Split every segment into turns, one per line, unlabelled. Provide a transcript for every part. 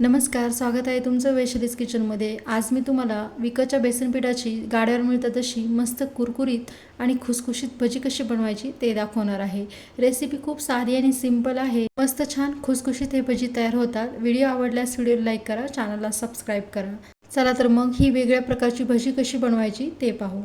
नमस्कार स्वागत आहे तुमचं वैशालीज किचनमध्ये. आज मी तुम्हाला विकतच्या बेसन पिठाची गाड्यावर मिळतात तशी मस्त कुरकुरीत आणि खुसखुशीत भजी कशी बनवायची ते दाखवणार आहे. रेसिपी खूप साधी आणि सिंपल आहे. मस्त छान खुसखुशीत हे भजी तयार होतात. व्हिडिओ आवडल्यास व्हिडिओ लाईक करा चॅनलला सबस्क्राईब करा. चला तर मग ही वेगळ्या प्रकारची भजी कशी बनवायची ते पाहू.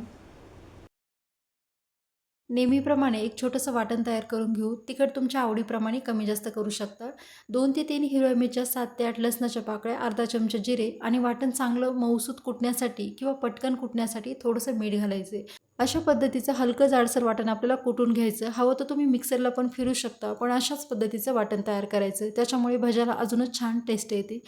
नेहमीप्रमाणे एक छोटंसं वाटण तयार करून घेऊ. तिखट तुमच्या आवडीप्रमाणे कमी जास्त करू शकता. दोन ते तीन हिरव्या मिरच्या सात ते आठ लसणाच्या पाकळ्या अर्धा चमचा जिरे आणि वाटण चांगलं मऊसूत कुटण्यासाठी किंवा पटकन कुटण्यासाठी थोडंसं मीठ घालायचे. अशा पद्धतीचं हलकं जाडसर वाटण आपल्याला कुटून घ्यायचं. हवं तर तुम्ही मिक्सरला पण फिरू शकता पण अशाच पद्धतीचं वाटण तयार करायचं. त्याच्यामुळे भज्याला अजूनच छान टेस्ट येते.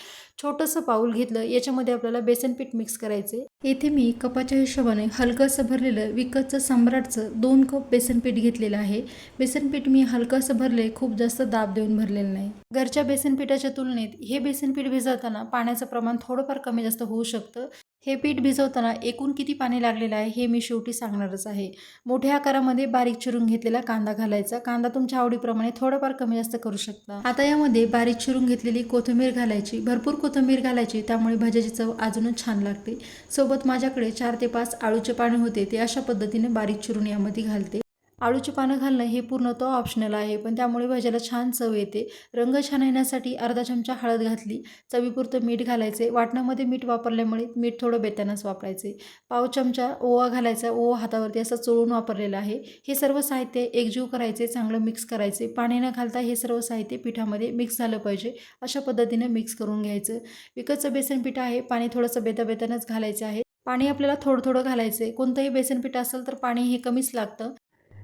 छोटंसं पाऊल घेतलं याच्यामध्ये आपल्याला बेसन पीठ मिक्स करायचे. येथे मी कपाच्या हिशोबाने हलकंसं भरलेलं विकतचं सम्राटचं दोन कप बेसनपीठ घेतलेलं आहे. बेसनपीठ मी हलकंसं भरले खूप जास्त दाब देऊन भरलेलं नाही. घरच्या बेसनपीठाच्या तुलनेत हे बेसनपीठ भिजवताना पाण्याचं प्रमाण थोडंफार कमी जास्त होऊ शकतं. हे पीठ भिजवताना एकूण किती पाणी लागलेलं आहे हे मी शेवटी सांगणारच आहे. मोठ्या आकारामध्ये बारीक चिरून घेतलेला कांदा घालायचा. कांदा तुमच्या आवडीप्रमाणे थोडंफार कमी जास्त करू शकता. आता यामध्ये बारीक चिरून घेतलेली कोथिंबीर घालायची. भरपूर कोथिंबीर घालायची त्यामुळे भाज्याची चव अजूनच छान लागते. सोबत माझ्याकडे चार ते पाच आळूचे पाने होते ते अशा पद्धतीने बारीक चिरून यामध्ये घालते. आळूची पानं घालणं हे पूर्णतः ऑप्शनल आहे. पण त्यामुळे भाज्याला छान चव येते. रंग छान येण्यासाठी अर्धा चमचा हळद घातली. चवीपुरतं मीठ घालायचे. वाटणामध्ये मीठ वापरल्यामुळे मीठ थोडं बेतानच वापरायचे. पाव चमचा ओवा घालायचा. ओवा हातावरती असं चोळून वापरलेलं आहे. हे सर्व साहित्य एकजीव करायचे चांगलं मिक्स करायचे. पाणी न घालता हे सर्व साहित्य पिठामध्ये मिक्स झालं पाहिजे. अशा पद्धतीनं मिक्स करून घ्यायचं. विकतचं बेसन पीठ आहे. पाणी थोडंसं बेता बेतानच घालायचं आहे. पाणी आपल्याला थोडं थोडं घालायचं आहे कोणतंही बेसनपीठ असेल तर पाणी हे कमीच लागतं.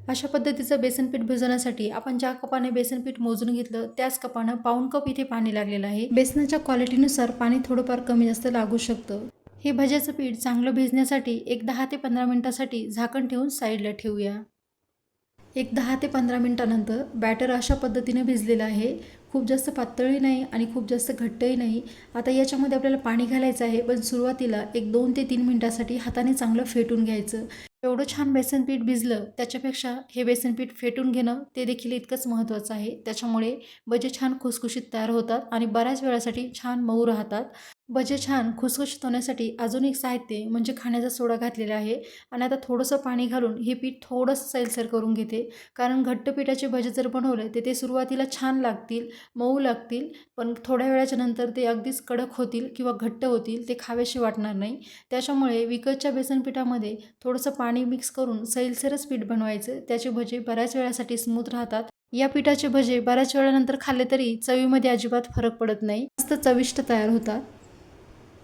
अशा पद्धतीचं बेसनपीठ भिजवण्यासाठी आपण ज्या कपाने बेसनपीठ मोजून घेतलं त्याच कपानं पाऊण कप इथे पाणी लागलेलं आहे. बेसनाच्या क्वालिटीनुसार पाणी थोडंफार कमी जास्त लागू शकतं. हे भज्याचं पीठ चांगलं भिजण्यासाठी एक दहा ते पंधरा मिनटासाठी झाकण ठेवून साईडला ठेवूया. एक दहा ते पंधरा मिनटानंतर बॅटर अशा पद्धतीने भिजलेलं आहे. खूप जास्त पातळही नाही आणि खूप जास्त घट्टही नाही. आता याच्यामध्ये आपल्याला पाणी घालायचं आहे पण सुरुवातीला एक दोन ते तीन मिनटासाठी हाताने चांगलं फेटून घ्यायचं. एवढं छान बेसनपीठ भिजलं त्याच्यापेक्षा हे बेसनपीठ फेटून घेणं ते देखील इतकंच महत्त्वाचं आहे. त्याच्यामुळे भजे छान खुसखुशीत तयार होतात आणि बऱ्याच वेळासाठी छान मऊ राहतात. भजे छान खुसखुशीत होण्यासाठी अजून एक साहित्य म्हणजे खाण्याचा सोडा घातलेला आहे. आणि आता थोडंसं पाणी घालून हे पीठ थोडंसं सैलसर करून घेते. कारण घट्ट पिठाचे भजे जर बनवले तर ते सुरुवातीला छान लागतील मऊ लागतील पण थोड्या वेळाच्या नंतर ते अगदीच कडक होतील किंवा घट्ट होतील ते खावेशी वाटणार नाही. त्याच्यामुळे विकतच्या बेसन पिठामध्ये थोडंसं पाणी मिक्स करून सैलसरच पीठ बनवायचं. त्याचे भजे बऱ्याच वेळासाठी स्मूथ राहतात. या पिठाचे भजे बऱ्याच वेळानंतर खाल्ले तरी चवीमध्ये अजिबात फरक पडत नाही. मस्त चविष्ट तयार होतात.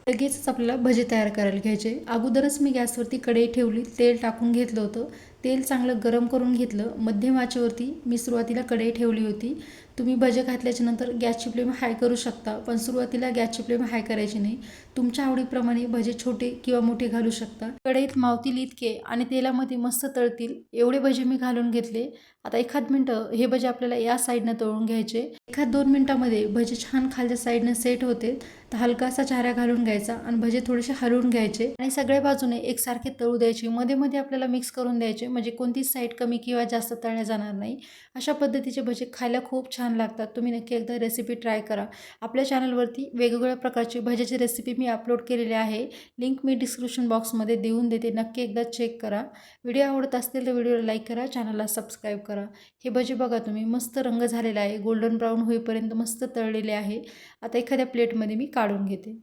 लगेचच आपल्याला भजे तयार करायला घ्यायचे. अगोदरच मी गॅसवरती कढई ठेवली तेल टाकून घेतलं होतं. तेल चांगलं गरम करून घेतलं. मध्यम आचेवरती मी सुरुवातीला कढई ठेवली होती. तुम्ही भजे घातल्याच्या नंतर गॅसची फ्लेम हाय करू शकता पण सुरुवातीला गॅसची फ्लेम हाय करायची नाही. तुमच्या आवडीप्रमाणे भजे छोटे किंवा मोठे घालू शकता. कढईत मावतील इतके आणि तेलामध्ये मस्त तळतील एवढे भजे मी घालून घेतले. आता एखाद मिनटं हे भजे आपल्याला या साईडनं तळून घ्यायचे. एखाद दोन मिनटामध्ये भजे छान खालच्या साईडनं सेट होते तर हलकासा चाऱ्या घालून घ्यायचा आणि भजे थोडेसे हलवून घ्यायचे आणि सगळ्या बाजूने एकसारखे तळू द्यायचे. मध्ये मध्ये आपल्याला मिक्स करून द्यायचे म्हणजे कोणतीच साईड कमी किंवा जास्त तळल्या जाणार नाही. अशा पद्धतीचे भजे खायला खूप छान छान लागतात. तुम्ही नक्की एकदा रेसिपी ट्राय करा. आपल्या चॅनलवरती वेगवेगळ्या प्रकारची भज्याची रेसिपी मी अपलोड केलेली आहे. लिंक मी डिस्क्रिप्शन बॉक्समध्ये देऊन देते. नक्की एकदा चेक करा. व्हिडिओ आवडत असतील तर व्हिडिओला लाईक करा. चॅनलला सबस्क्राईब करा. हे भजे बघा तुम्ही. मस्त रंग झालेला आहे. गोल्डन ब्राऊन होईपर्यंत मस्त तळलेले आहे. आता एखाद्या प्लेटमध्ये मी काढून घेते.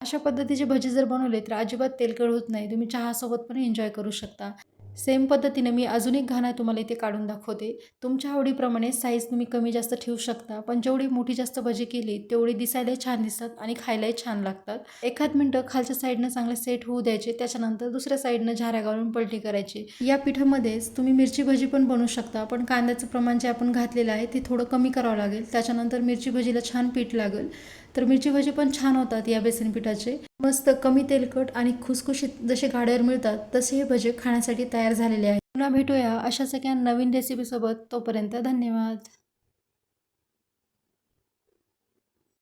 अशा पद्धतीचे भजे जर बनवले तर अजिबात तेलकट होत नाही. तुम्ही चहासोबत पण एन्जॉय करू शकता. सेम पद्धतीने मी अजून एक घाणा तुम्हाला इथे काढून दाखवते. तुमच्या आवडीप्रमाणे साईज तुम्ही कमी जास्त ठेवू शकता पण जेवढी मोठी जास्त भजी केली तेवढी दिसायलाही छान दिसतात आणि खायलाही छान लागतात. एखाद मिनटं खालच्या साईडनं चांगले सेट होऊ द्यायचे त्याच्यानंतर दुसऱ्या साईडनं झाऱ्या घालून पलटी करायची. या पिठामध्येच तुम्ही मिरची भजी पण बनवू शकता पण कांद्याचं प्रमाण जे आपण घातलेलं आहे ते थोडं कमी करावं लागेल. त्याच्यानंतर मिरची भजीला छान पीठ लागेल. तर मिरची भजी पण छान होतात या बेसन पिठाचे. मस्त कमी तेलकट आणि खुसखुशीत जसे गाड्यावर मिळतात तसे हे भजे खाण्यासाठी तयार झालेले आहे पुन्हा भेटूया अशा सगळ्या नवीन रेसिपीसोबत तोपर्यंत धन्यवाद.